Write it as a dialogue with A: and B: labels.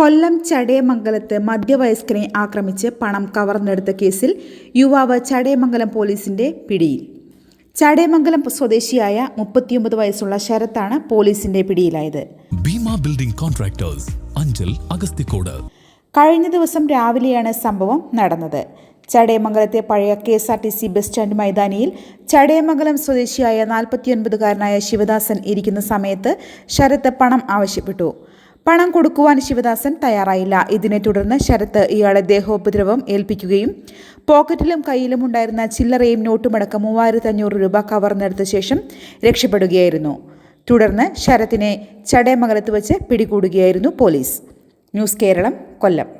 A: കൊല്ലം ചടയമംഗലത്ത് മധ്യവയസ്കനെ ആക്രമിച്ച് പണം കവർന്നെടുത്ത കേസിൽ യുവാവ് ചടയമംഗലം പോലീസിന്റെ പിടിയിൽ. ചടയമംഗലം സ്വദേശിയായ മുപ്പത്തിയൊമ്പത് വയസ്സുള്ള ശരത്താണ് പോലീസിന്റെ പിടിയിലായത്.
B: Bhima building contractors Anchal Agasthikode.
A: കഴിഞ്ഞ ദിവസം രാവിലെയാണ് സംഭവം നടന്നത്. ചടയമംഗലത്തെ പഴയ K S R T C bus stand മൈതാനിയിൽ ചടയമംഗലം സ്വദേശിയായ നാൽപ്പത്തിയൊൻപതുകാരനായ ശിവദാസൻ ഇരിക്കുന്ന സമയത്ത് ശരത്ത് പണം ആവശ്യപ്പെട്ടു. പണം കൊടുക്കുവാൻ ശിവദാസൻ തയ്യാറായില്ല. ഇതിനെ തുടർന്ന് ശരത്ത് ഇയാളെ ദേഹോപദ്രവം ഏൽപ്പിക്കുകയും പോക്കറ്റിലും കയ്യിലും ഉണ്ടായിരുന്ന ചില്ലറയും നോട്ടുമടക്കം മൂവായിരത്തി അഞ്ഞൂറ് രൂപ കവർന്നെടുത്ത ശേഷം രക്ഷപ്പെടുകയായിരുന്നു. തുടർന്ന് ശരത്തിനെ ചടയമംഗലത്ത് വെച്ച് പിടികൂടുകയായിരുന്നു പോലീസ്. ന്യൂസ് കേരളം കൊല്ലം.